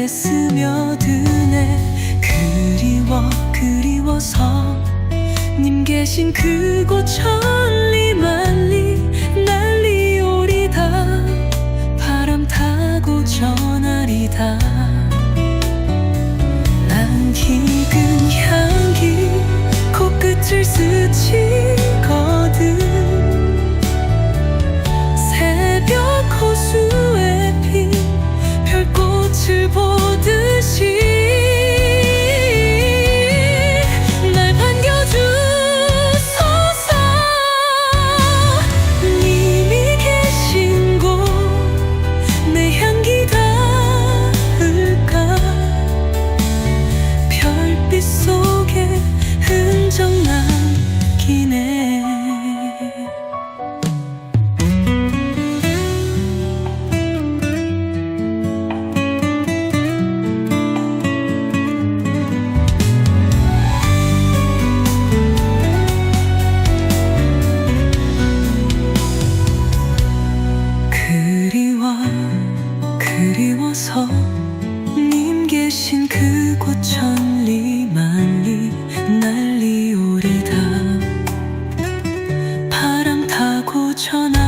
발에 스며드네. 그리워 그리워서. 님 계신 그곳 천리 만리 날리 오리다. 바람 타고 전하리다. 난 기근 향기 코끝을 스치 그리워서 님 계신 그곳 천리 만리 날리오리다. 바람 타고 전하리다